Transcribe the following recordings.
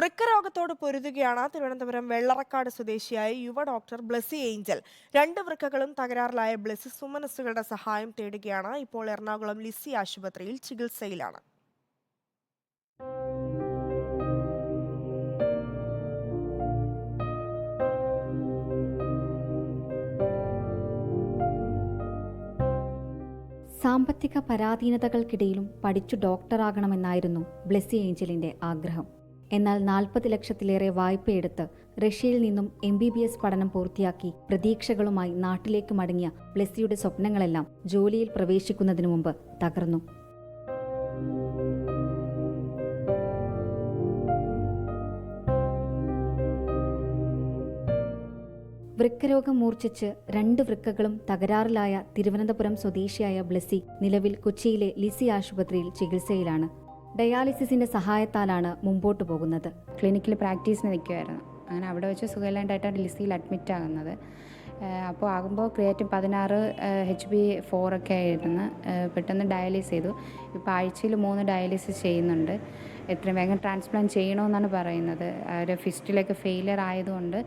വൃക്കരോഗത്തോട് പൊരുതുകയാണ് തിരുവനന്തപുരം വെള്ളറക്കാട് സ്വദേശിയായ യുവ doctor Blessy Angel. രണ്ട് വൃക്കകളും തകരാറിലായ ബ്ലസി സുമനസ്സുകളുടെ സഹായം തേടുകയാണ്. ഇപ്പോൾ എറണാകുളം ലിസി ആശുപത്രിയിൽ ചികിത്സയിലാണ്. സാമ്പത്തിക പരാധീനതകൾക്കിടയിലും പഠിച്ചു ഡോക്ടറാകണമെന്നായിരുന്നു ബ്ലെസ്സി ഏഞ്ചലിന്റെ ആഗ്രഹം. എന്നാൽ നാൽപ്പത് ലക്ഷത്തിലേറെ വായ്പയെടുത്ത് റഷ്യയിൽ നിന്നും എം ബി ബി എസ് പഠനം പൂർത്തിയാക്കി പ്രതീക്ഷകളുമായി നാട്ടിലേക്ക് മടങ്ങിയ ബ്ലെസ്സിയുടെ സ്വപ്നങ്ങളെല്ലാം ജോലിയിൽ പ്രവേശിക്കുന്നതിനു മുമ്പ് തകർന്നു. വൃക്കരോഗം മൂർച്ഛിച്ച് രണ്ട് വൃക്കകളും തകരാറിലായ തിരുവനന്തപുരം സ്വദേശിയായ ബ്ലെസ്സി നിലവിൽ കൊച്ചിയിലെ ലിസി ആശുപത്രിയിൽ ചികിത്സയിലാണ്. ഡയാലിസിസിന്റെ സഹായത്താലാണ് മുമ്പോട്ട് പോകുന്നത്. ക്ലിനിക്കിൽ പ്രാക്ടീസിന് നിൽക്കുമായിരുന്നു അങ്ങനെ അവിടെ വെച്ച് സുഖമില്ലാണ്ടായിട്ടാണ് ലിസിയിൽ അഡ്മിറ്റ് ആകുന്നത്. അപ്പോൾ ആകുമ്പോൾ ക്രിയേറ്റിൻ പതിനാറ് എച്ച് ബി ഫോറൊക്കെ ആയിരുന്നു. പെട്ടെന്ന് ഡയാലിസ് ചെയ്തു. ഇപ്പോൾ ആഴ്ചയിൽ മൂന്ന് ഡയാലിസിസ് ചെയ്യുന്നുണ്ട്. എത്രയും വേഗം ട്രാൻസ്പ്ലാന്റ് ചെയ്യണമെന്നാണ് പറയുന്നത്. ഒരു ഫിസ്റ്റിലൊക്കെ ഫെയിലിയർ ആയതുകൊണ്ട്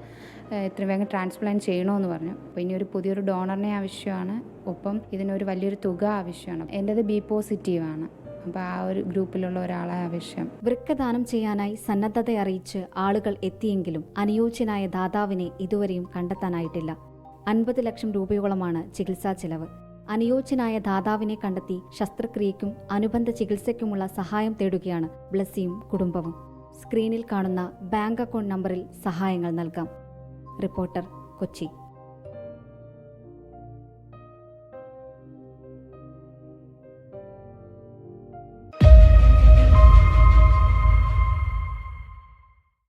എത്രയും വേഗം ട്രാൻസ്പ്ലാന്റ് ചെയ്യണമെന്ന് പറഞ്ഞു. അപ്പോൾ ഇനി ഒരു പുതിയൊരു ഡോണറിനെ ആവശ്യമാണ്. ഒപ്പം ഇതിനൊരു വലിയൊരു തുക ആവശ്യമാണ്. എന്റേത് ബി പോസിറ്റീവാണ് അപ്പോൾ ആ ഒരു ഗ്രൂപ്പിലുള്ള ഒരാളെ ആവശ്യം വൃക്കദാനം ചെയ്യാനായി സന്നദ്ധത അറിയിച്ച് ആളുകൾ എത്തിയെങ്കിലും അനുയോജ്യനായ ദാതാവിനെ ഇതുവരെയും കണ്ടെത്താനായിട്ടില്ല. അൻപത് ലക്ഷം രൂപയോളമാണ് ചികിത്സാ ചെലവ്. അനുയോജ്യനായ ദാതാവിനെ കണ്ടെത്തി ശസ്ത്രക്രിയയ്ക്കും അനുബന്ധ ചികിത്സയ്ക്കുമുള്ള സഹായം തേടുകയാണ് ബ്ലസ്സിയും കുടുംബവും. സ്ക്രീനിൽ കാണുന്ന ബാങ്ക് അക്കൗണ്ട് നമ്പറിൽ സഹായങ്ങൾ നൽകാം. റിപ്പോർട്ടർ കൊച്ചി.